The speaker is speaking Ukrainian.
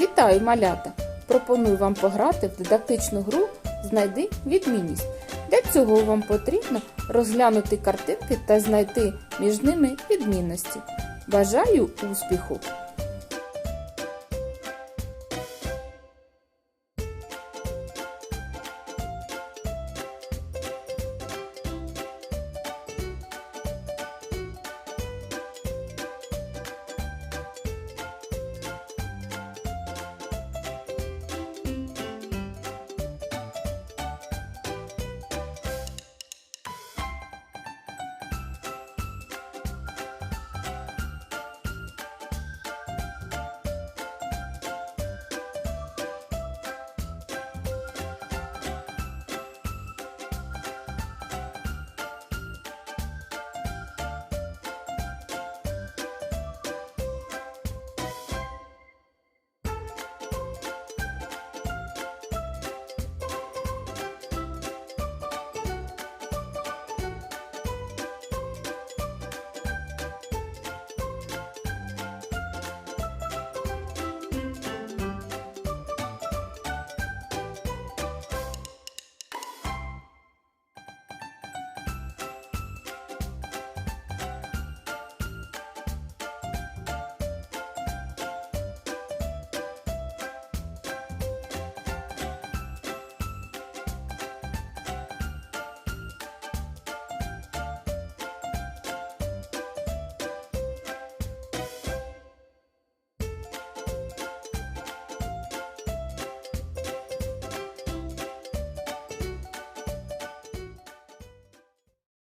Вітаю, малята! Пропоную вам пограти в дидактичну гру Знайди відмінність. Для цього вам потрібно розглянути картинки та знайти між ними відмінності. Бажаю успіху!